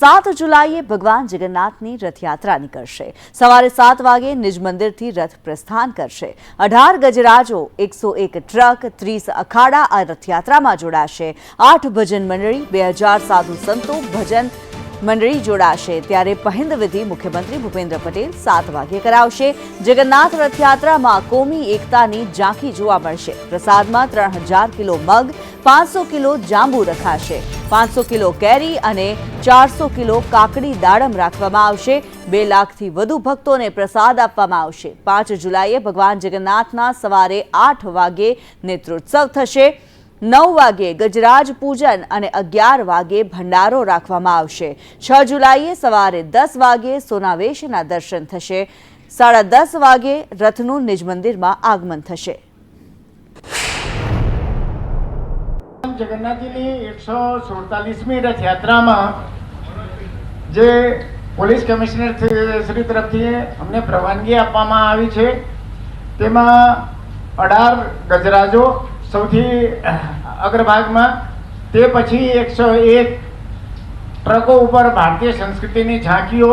સાત જુલાઈએ ભગવાન જગન્નાથની રથયાત્રા નીકળશે. સવારે સાત વાગે નિજ મંદિરથી રથ પ્રસ્થાન કરશે. અઢાર ગજરાજો, એકસો એક ટ્રક, ત્રીસ અખાડા આ રથયાત્રામાં જોડાશે. આઠ ભજન મંડળી, બે હજાર સાધુ સંતો ભજન મંડળી જોડાશે. ત્યારે પહિંદ વિધિ મુખ્યમંત્રી ભૂપેન્દ્ર પટેલ સાત વાગે કરાવશે. જગન્નાથ રથયાત્રામાં કોમી એકતાની ઝાંખી જોવા મળશે. પ્રસાદમાં ત્રણ હજાર કિલો મગ પાંચસો કિલો જાંબુ રખાશે. પાંચસો કિલો કેરી અને ચારસો કિલો કાકડી દાડમ રાખવામાં આવશે. બે લાખથી વધુ ભક્તોને પ્રસાદ આપવામાં આવશે. પાંચ જુલાઈએ ભગવાન જગન્નાથના સવારે આઠ વાગે નેત્રોત્સવ થશે. નવ વાગે ગજરાજ પૂજન અને અગિયાર વાગે ભંડારો રાખવામાં આવશે. છ જુલાઈએ સવારે દસ વાગે સોનાવેશના દર્શન થશે. સાડા દસ વાગે રથનું નિજ મંદિરમાં આગમન થશે. જગન્નાથજીની એકસો સુડતાલીસમી રથયાત્રામાં જે પોલીસ કમિશનર શ્રી તરફથી અમને પરવાનગી આપવામાં આવી છે. તેમાં અઢાર ગજરાજો સૌથી અગ્રભાગમાં તે પછી એકસો એક ટ્રકો ઉપર ભારતીય સંસ્કૃતિની ઝાંકીઓ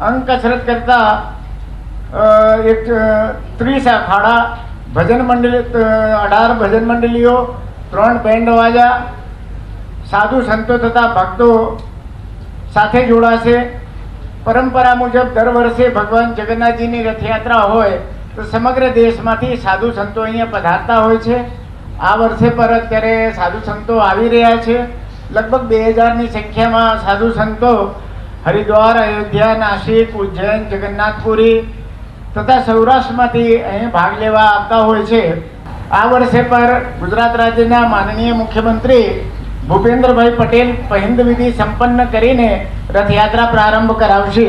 અંગ કસરત કરતા એક, ત્રીસ અખાડા ભજન મંડળી અઢાર ભજન મંડળીઓ ત્રણ બેન્ડ વાજા, સાધુ સંતો તથા ભક્તો સાથે જોડાશે. પરંપરા મુજબ દર વર્ષે ભગવાન જગન્નાથજીની રથયાત્રા હોય તો સમગ્ર દેશમાંથી સાધુ સંતો અહીંયા પધારતા હોય છે. આ વર્ષે પર અત્યારે સાધુ સંતો આવી રહ્યા છે. લગભગ બે હજારની સંખ્યામાં સાધુ સંતો હરિદ્વાર, અયોધ્યા, નાસિક, ઉજ્જૈન, જગન્નાથપુરી તથા સૌરાષ્ટ્રમાંથી અહીં ભાગ લેવા આવતા હોય છે. આ વર્ષે પર ગુજરાત રાજ્યના માનનીય મુખ્યમંત્રી ભૂપેન્દ્રભાઈ પટેલ પહિંદ વિધિ સંપન્ન કરીને રથયાત્રા પ્રારંભ કરાવશે.